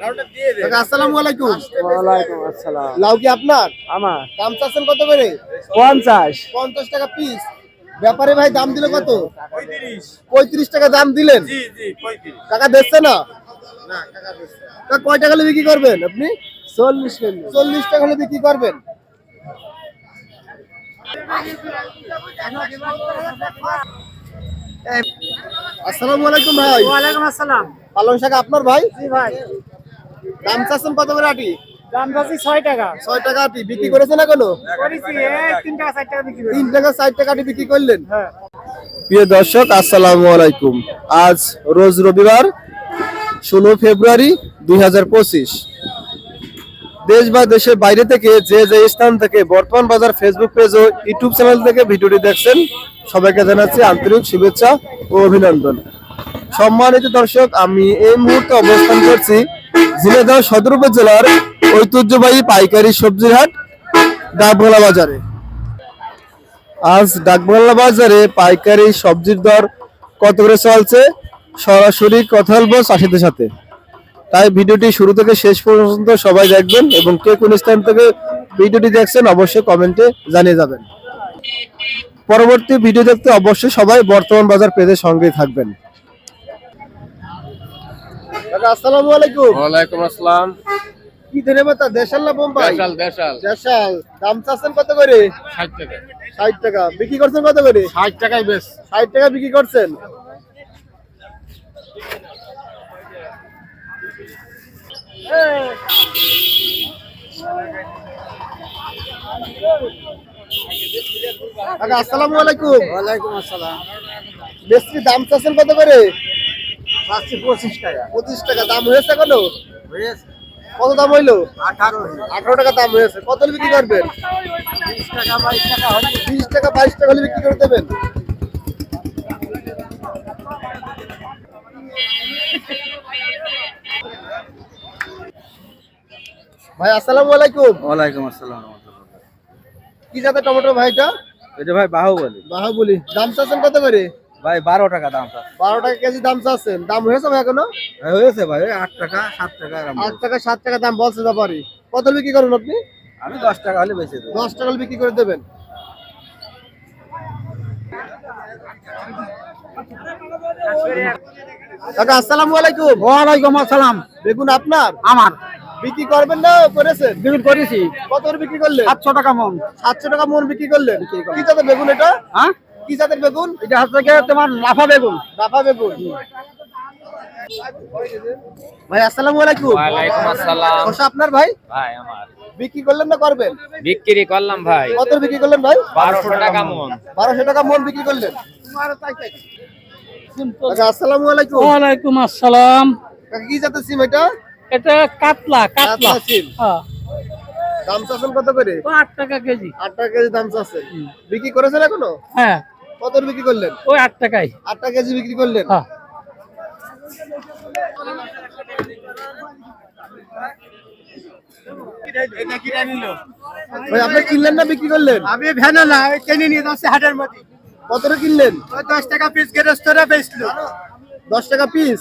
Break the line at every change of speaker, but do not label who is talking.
কাকা, আসসালামু আলাইকুম।
ওয়ালাইকুম আসসালাম।
লাউ কি আপনার?
আমার।
দাম চাচ্ছেন কত করে?
পঞ্চাশ।
পঞ্চাশ টাকা পিস ব্যাপারে ভাই দাম দিল কত? পঁয়ত্রিশ। টাকা দাম দিলেন? কাকা দেখছে না? কয় টাকা হলে বিক্রি করবেন আপনি?
চল্লিশ
চল্লিশ টাকা হলে বিক্রি করবেন। আসসালামু আলাইকুম ভাই।
ওয়ালাইকুম আসসালাম।
পালং শাক আপনার ভাই?
জি ভাই।
দাম চাচ্ছেন কত করে আটি?
দাম যাচ্ছে ছয় টাকা।
ছয় টাকা আটি। বিক্রি করেছেন
এখনও তিন টাকা চার টাকা বিক্রি
তিন টাকা চার টাকা আটি বিক্রি করলেন? প্রিয় দর্শক আসসালামু আলাইকুম। আজ রোজ রবিবার ষোলো ফেব্রুয়ারি দুই দেশ বা দেশের বাইরে থেকে যে যে স্থান থেকে বর্তমান বাজার ফেসবুক পেজ ও ইউটিউব চ্যানেল থেকে ভিডিওটি দেখছেন সবাইকে জানাচ্ছি আন্তরিক শুভেচ্ছা ও অভিনন্দন। সম্মানিত দর্শক আমি এই মুহূর্তে অবস্থান করছি ঝিনাইদহ সদর উপজেলার ঐতিহ্যবাহী পাইকারি সবজির হাট ডাবগোলা বাজারে। আজ ডাকবাংলা বাজারে পাইকারি সবজির দর কত করে চলছে? সরাসরি কথা বলব চাষিদের সাথে। তাই ভিডিওটি শুরু থেকে শেষ পর্যন্ত সবাই দেখবেন এবং কে কোন স্থান থেকে ভিডিওটি দেখছেন অবশ্যই কমেন্টে জানিয়ে যাবেন। পরবর্তী ভিডিও দেখতে অবশ্যই সবাই বর্তমান বাজার পেজের সঙ্গে থাকবেন। আসসালামু আলাইকুম।
ওয়ালাইকুম আসসালাম।
কি ধরে মাতা দেশাল না বোম্বাই?
দেশাল দেশাল।
দেশাল। দাম চাচ্ছেন কত করে?
ষাট টাকা।
ষাট টাকা। বিক্রি করছেন কত করে?
ষাট টাকাই বেশ।
ষাট টাকা বিক্রি করছেন? কাকা, আসসালামু আলাইকুম।
ওয়ালাইকুম আসসালাম।
মিস্ত্রি দাম চাচ্ছেন কত করে?
চাচ্ছি পঁচিশ টাকা।
পঁচিশ টাকা দাম হয়েছে এখনও?
হয়েছে।
কত দাম হইল?
আঠারো
আঠারো টাকা দাম হয়েছে। কত হলে বিক্রি করবেন?
বিশ টাকা বাইশ টাকা
বিশ টাকা বাইশ টাকা হলে বিক্রি করে দেবেন। ভাই আসসালামু আলাইকুম।
ওয়ালাইকুম আসসালাম
কি জাতের টমেটো ভাইটা
এটা ভাই বাহুবলি।
বাহুবলি। দাম চাচ্ছেন কত করে?
ভাই বারো টাকা দাম
বারো টাকা কেজি দাম চাচ্ছেন। দাম হয়েছে ভাই এখনও?
হয়েছে ভাই আট টাকা সাত টাকা
আট টাকা সাত টাকা দাম বলছে ব্যাপারই কত বিক্রি করবেন আপনি?
আমি দশ টাকা হলে বেশি দেবো।
দশ টাকা হলে বিক্রি করে দেবেন। কাকা আসসালামু আলাইকুম।
ওয়ালাইকুম আসসালাম।
বেগুন আপনার?
আমার।
বিক্রি করবেন না করেছেন?
বিক্রি করেছি।
কত বিক্রি করলেন?
সাতশো টাকা মন।
সাতশো টাকা মন বিক্রি করলেন। কি জাতের বেগুন এটা?
হ্যাঁ?
কি জাতের বেগুন?
এটা হচ্ছে গিয়ে তোমার লাফা বেগুন।
রাফা বেগুন। ভাই আসসালামু আলাইকুম।
ওয়ালাইকুম আসসালাম।
শসা আপনার ভাই?
ভাই আমার।
বিক্রি করলেন না করবেন?
বিক্রি করলাম ভাই।
কত বিক্রি করলেন ভাই?
বারোশো টাকা মন।
বারোশো টাকা মন বিক্রি করলেন। কাকা, আসসালামু আলাইকুম।
ওয়ালাইকুম আসসালাম।
কি জাতের সিম এটা?
এটা কাতলা কাতলা।
সিম।
হ্যাঁ।
দাম চাচ্ছেন কত করে?
ও আট টাকা কেজি।
আট টাকা কেজি দাম চাচ্ছে। বিক্রি করেছেন এখনও?
হ্যাঁ।
কত বিক্রি করলেন?
ওই আট টাকাই
আট টাকা কেজি বিক্রি করলেন?
হ্যাঁ।
ভাই আপনি কিনলেন না বিক্রি করলেন?
আমি ভ্যানে না কিনে নিয়ে যাচ্ছি হাটের মধ্যে।
কত কিনলেন?
ওই দশ টাকা পিস গেরস্তরা বেচলো।
দশ টাকা পিস